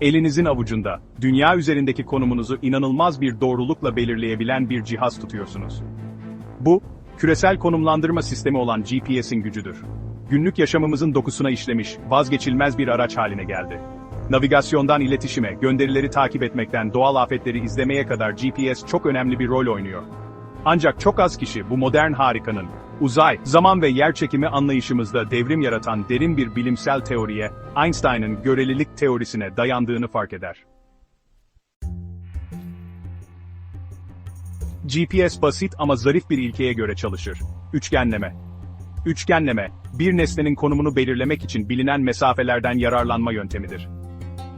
Elinizin avucunda, dünya üzerindeki konumunuzu inanılmaz bir doğrulukla belirleyebilen bir cihaz tutuyorsunuz. Bu, küresel konumlandırma sistemi olan GPS'in gücüdür. Günlük yaşamımızın dokusuna işlemiş, vazgeçilmez bir araç haline geldi. Navigasyondan iletişime, gönderileri takip etmekten doğal afetleri izlemeye kadar GPS çok önemli bir rol oynuyor. Ancak çok az kişi bu modern harikanın, uzay, zaman ve yer çekimi anlayışımızda devrim yaratan derin bir bilimsel teoriye, Einstein'ın görelilik teorisine dayandığını fark eder. GPS basit ama zarif bir ilkeye göre çalışır. Üçgenleme. Üçgenleme, bir nesnenin konumunu belirlemek için bilinen mesafelerden yararlanma yöntemidir.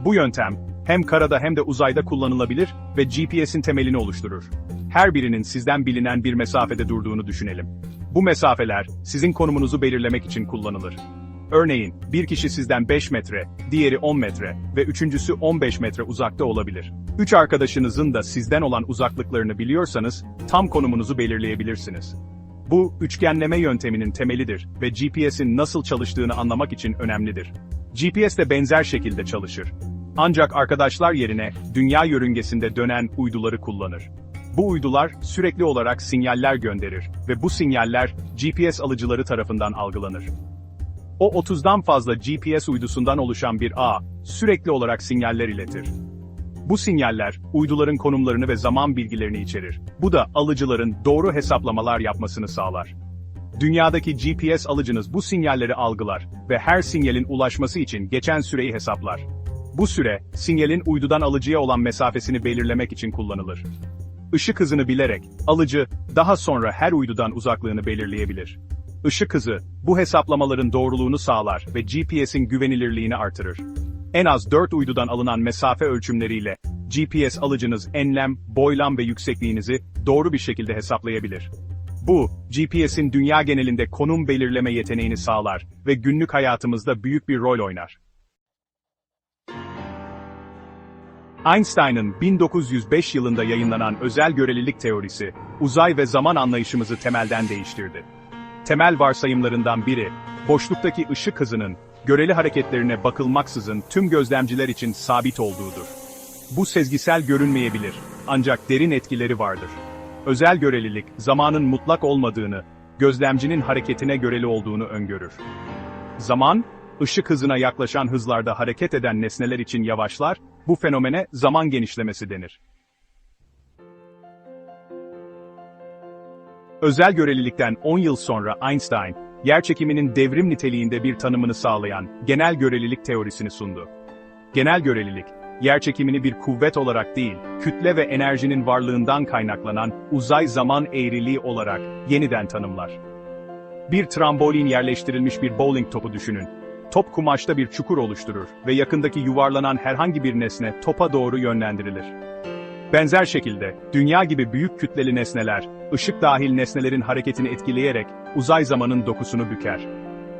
Bu yöntem, hem karada hem de uzayda kullanılabilir ve GPS'in temelini oluşturur. Her birinin sizden bilinen bir mesafede durduğunu düşünelim. Bu mesafeler, sizin konumunuzu belirlemek için kullanılır. Örneğin, bir kişi sizden 5 metre, diğeri 10 metre ve üçüncüsü 15 metre uzakta olabilir. Üç arkadaşınızın da sizden olan uzaklıklarını biliyorsanız, tam konumunuzu belirleyebilirsiniz. Bu, üçgenleme yönteminin temelidir ve GPS'in nasıl çalıştığını anlamak için önemlidir. GPS de benzer şekilde çalışır. Ancak arkadaşlar yerine, dünya yörüngesinde dönen uyduları kullanır. Bu uydular, sürekli olarak sinyaller gönderir ve bu sinyaller, GPS alıcıları tarafından algılanır. O 30'dan fazla GPS uydusundan oluşan bir ağ, sürekli olarak sinyaller iletir. Bu sinyaller, uyduların konumlarını ve zaman bilgilerini içerir. Bu da alıcıların doğru hesaplamalar yapmasını sağlar. Dünyadaki GPS alıcınız bu sinyalleri algılar ve her sinyalin ulaşması için geçen süreyi hesaplar. Bu süre, sinyalin uydudan alıcıya olan mesafesini belirlemek için kullanılır. Işık hızını bilerek, alıcı, daha sonra her uydudan uzaklığını belirleyebilir. Işık hızı, bu hesaplamaların doğruluğunu sağlar ve GPS'in güvenilirliğini artırır. En az 4 uydudan alınan mesafe ölçümleriyle, GPS alıcınız enlem, boylam ve yüksekliğinizi doğru bir şekilde hesaplayabilir. Bu, GPS'in dünya genelinde konum belirleme yeteneğini sağlar ve günlük hayatımızda büyük bir rol oynar. Einstein'ın 1905 yılında yayınlanan özel görelilik teorisi, uzay ve zaman anlayışımızı temelden değiştirdi. Temel varsayımlarından biri, boşluktaki ışık hızının, göreli hareketlerine bakılmaksızın tüm gözlemciler için sabit olduğudur. Bu sezgisel görünmeyebilir, ancak derin etkileri vardır. Özel görelilik, zamanın mutlak olmadığını, gözlemcinin hareketine göreli olduğunu öngörür. Zaman, ışık hızına yaklaşan hızlarda hareket eden nesneler için yavaşlar, bu fenomene zaman genişlemesi denir. Özel görelilikten 10 yıl sonra Einstein, yerçekiminin devrim niteliğinde bir tanımını sağlayan genel görelilik teorisini sundu. Genel görelilik, yerçekimini bir kuvvet olarak değil, kütle ve enerjinin varlığından kaynaklanan uzay zaman eğriliği olarak yeniden tanımlar. Bir trambolin yerleştirilmiş bir bowling topu düşünün. Top kumaşta bir çukur oluşturur ve yakındaki yuvarlanan herhangi bir nesne topa doğru yönlendirilir. Benzer şekilde, dünya gibi büyük kütleli nesneler, ışık dahil nesnelerin hareketini etkileyerek uzay zamanın dokusunu büker.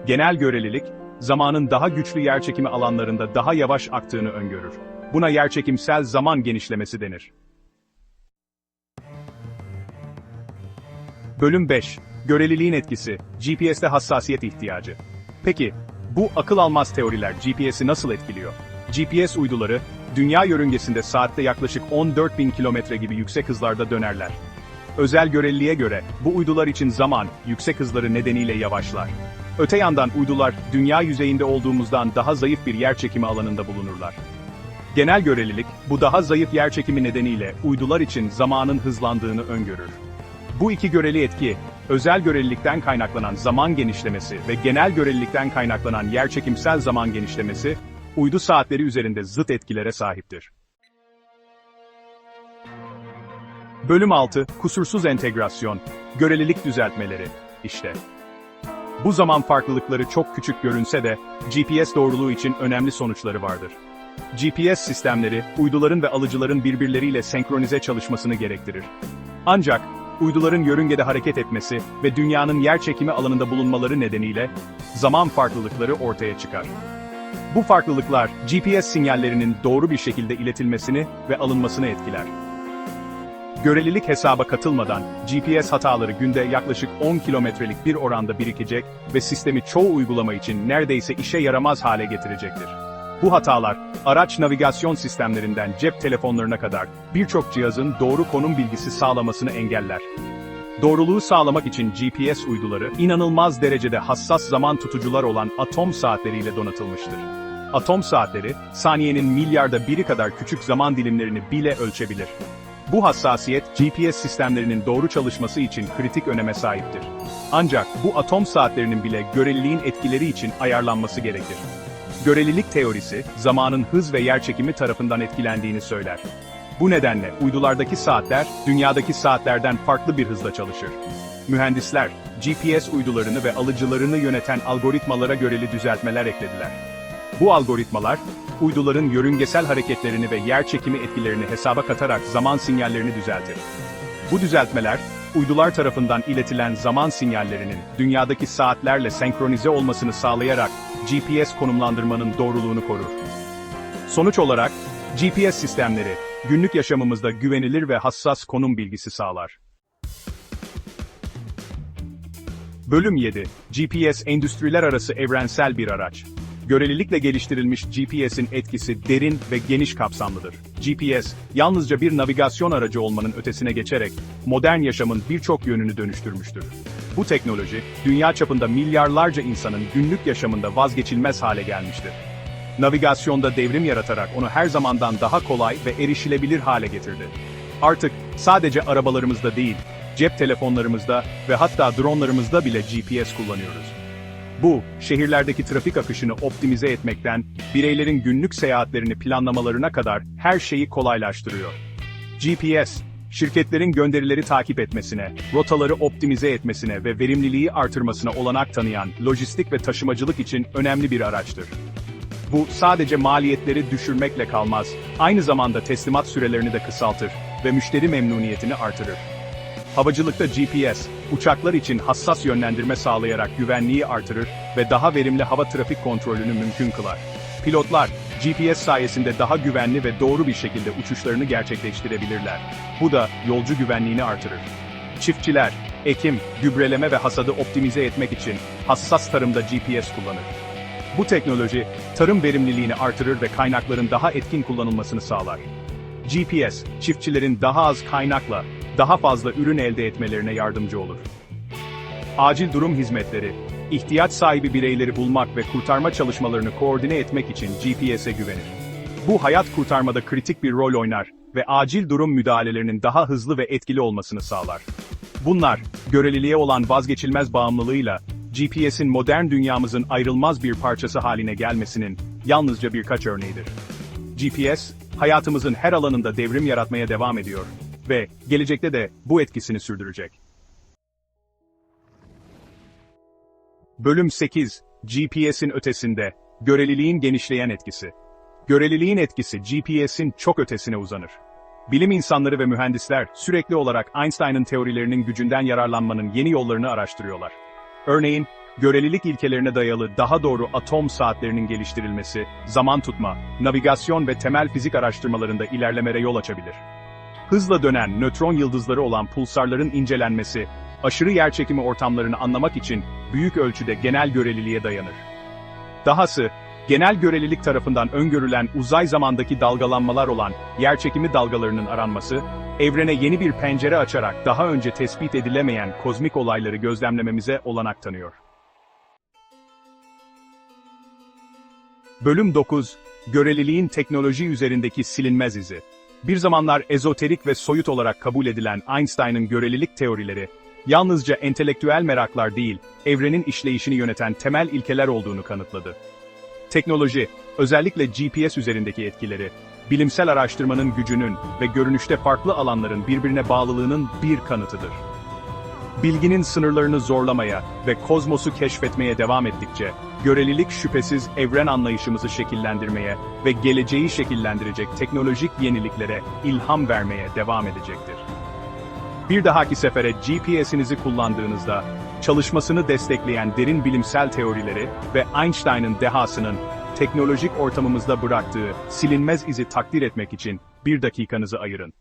Genel görelilik, zamanın daha güçlü yerçekimi alanlarında daha yavaş aktığını öngörür. Buna yerçekimsel zaman genişlemesi denir. Bölüm 5. Göreliliğin etkisi, GPS'te hassasiyet ihtiyacı. Peki, bu akıl almaz teoriler GPS'i nasıl etkiliyor? GPS uyduları, dünya yörüngesinde saatte yaklaşık 14.000 kilometre gibi yüksek hızlarda dönerler. Özel göreliliğe göre, bu uydular için zaman, yüksek hızları nedeniyle yavaşlar. Öte yandan uydular, dünya yüzeyinde olduğumuzdan daha zayıf bir yerçekimi alanında bulunurlar. Genel görelilik, bu daha zayıf yerçekimi nedeniyle uydular için zamanın hızlandığını öngörür. Bu iki göreli etki, özel görelilikten kaynaklanan zaman genişlemesi ve genel görelilikten kaynaklanan yerçekimsel zaman genişlemesi, uydu saatleri üzerinde zıt etkilere sahiptir. Bölüm 6, Kusursuz entegrasyon, görelilik düzeltmeleri, işte. Bu zaman farklılıkları çok küçük görünse de, GPS doğruluğu için önemli sonuçları vardır. GPS sistemleri, uyduların ve alıcıların birbirleriyle senkronize çalışmasını gerektirir. Ancak, uyduların yörüngede hareket etmesi ve dünyanın yer çekimi alanında bulunmaları nedeniyle, zaman farklılıkları ortaya çıkar. Bu farklılıklar, GPS sinyallerinin doğru bir şekilde iletilmesini ve alınmasını etkiler. Görelilik hesaba katılmadan, GPS hataları günde yaklaşık 10 kilometrelik bir oranda birikecek ve sistemi çoğu uygulama için neredeyse işe yaramaz hale getirecektir. Bu hatalar, araç navigasyon sistemlerinden cep telefonlarına kadar birçok cihazın doğru konum bilgisi sağlamasını engeller. Doğruluğu sağlamak için GPS uyduları, inanılmaz derecede hassas zaman tutucular olan atom saatleriyle donatılmıştır. Atom saatleri, saniyenin milyarda biri kadar küçük zaman dilimlerini bile ölçebilir. Bu hassasiyet, GPS sistemlerinin doğru çalışması için kritik öneme sahiptir. Ancak bu atom saatlerinin bile göreliliğin etkileri için ayarlanması gerekir. Görelilik teorisi, zamanın hız ve yerçekimi tarafından etkilendiğini söyler. Bu nedenle uydulardaki saatler, dünyadaki saatlerden farklı bir hızla çalışır. Mühendisler, GPS uydularını ve alıcılarını yöneten algoritmalara göreli düzeltmeler eklediler. Bu algoritmalar, uyduların yörüngesel hareketlerini ve yer çekimi etkilerini hesaba katarak zaman sinyallerini düzeltir. Bu düzeltmeler, uydular tarafından iletilen zaman sinyallerinin dünyadaki saatlerle senkronize olmasını sağlayarak GPS konumlandırmanın doğruluğunu korur. Sonuç olarak, GPS sistemleri, günlük yaşamımızda güvenilir ve hassas konum bilgisi sağlar. Bölüm 7. GPS endüstriler arası evrensel bir araç. Görelilikle geliştirilmiş GPS'in etkisi derin ve geniş kapsamlıdır. GPS, yalnızca bir navigasyon aracı olmanın ötesine geçerek, modern yaşamın birçok yönünü dönüştürmüştür. Bu teknoloji, dünya çapında milyarlarca insanın günlük yaşamında vazgeçilmez hale gelmiştir. Navigasyonda devrim yaratarak onu her zamandan daha kolay ve erişilebilir hale getirdi. Artık sadece arabalarımızda değil, cep telefonlarımızda ve hatta dronlarımızda bile GPS kullanıyoruz. Bu, şehirlerdeki trafik akışını optimize etmekten, bireylerin günlük seyahatlerini planlamalarına kadar her şeyi kolaylaştırıyor. GPS, şirketlerin gönderileri takip etmesine, rotaları optimize etmesine ve verimliliği artırmasına olanak tanıyan lojistik ve taşımacılık için önemli bir araçtır. Bu sadece maliyetleri düşürmekle kalmaz, aynı zamanda teslimat sürelerini de kısaltır ve müşteri memnuniyetini artırır. Havacılıkta GPS, uçaklar için hassas yönlendirme sağlayarak güvenliği artırır ve daha verimli hava trafik kontrolünü mümkün kılar. Pilotlar, GPS sayesinde daha güvenli ve doğru bir şekilde uçuşlarını gerçekleştirebilirler. Bu da yolcu güvenliğini artırır. Çiftçiler, ekim, gübreleme ve hasadı optimize etmek için hassas tarımda GPS kullanır. Bu teknoloji, tarım verimliliğini artırır ve kaynakların daha etkin kullanılmasını sağlar. GPS, çiftçilerin daha az kaynakla, daha fazla ürün elde etmelerine yardımcı olur. Acil durum hizmetleri, ihtiyaç sahibi bireyleri bulmak ve kurtarma çalışmalarını koordine etmek için GPS'e güvenir. Bu hayat kurtarmada kritik bir rol oynar ve acil durum müdahalelerinin daha hızlı ve etkili olmasını sağlar. Bunlar, göreliliğe olan vazgeçilmez bağımlılığıyla, GPS'in modern dünyamızın ayrılmaz bir parçası haline gelmesinin yalnızca birkaç örneğidir. GPS, hayatımızın her alanında devrim yaratmaya devam ediyor ve gelecekte de bu etkisini sürdürecek. Bölüm 8, GPS'in ötesinde, göreliliğin genişleyen etkisi. Göreliliğin etkisi GPS'in çok ötesine uzanır. Bilim insanları ve mühendisler sürekli olarak Einstein'ın teorilerinin gücünden yararlanmanın yeni yollarını araştırıyorlar. Örneğin, görelilik ilkelerine dayalı daha doğru atom saatlerinin geliştirilmesi, zaman tutma, navigasyon ve temel fizik araştırmalarında ilerlemere yol açabilir. Hızla dönen nötron yıldızları olan pulsarların incelenmesi, aşırı yerçekimi ortamlarını anlamak için büyük ölçüde genel göreliliğe dayanır. Dahası, genel görelilik tarafından öngörülen uzay zamandaki dalgalanmalar olan yerçekimi dalgalarının aranması, evrene yeni bir pencere açarak daha önce tespit edilemeyen kozmik olayları gözlemlememize olanak tanıyor. Bölüm 9, Göreliliğin teknoloji üzerindeki silinmez izi. Bir zamanlar ezoterik ve soyut olarak kabul edilen Einstein'ın görelilik teorileri, yalnızca entelektüel meraklar değil, evrenin işleyişini yöneten temel ilkeler olduğunu kanıtladı. Teknoloji, özellikle GPS üzerindeki etkileri, bilimsel araştırmanın gücünün ve görünüşte farklı alanların birbirine bağlılığının bir kanıtıdır. Bilginin sınırlarını zorlamaya ve kozmosu keşfetmeye devam ettikçe, görelilik şüphesiz evren anlayışımızı şekillendirmeye ve geleceği şekillendirecek teknolojik yeniliklere ilham vermeye devam edecektir. Bir dahaki sefere GPS'inizi kullandığınızda, çalışmasını destekleyen derin bilimsel teorileri ve Einstein'ın dehasının teknolojik ortamımızda bıraktığı silinmez izi takdir etmek için bir dakikanızı ayırın.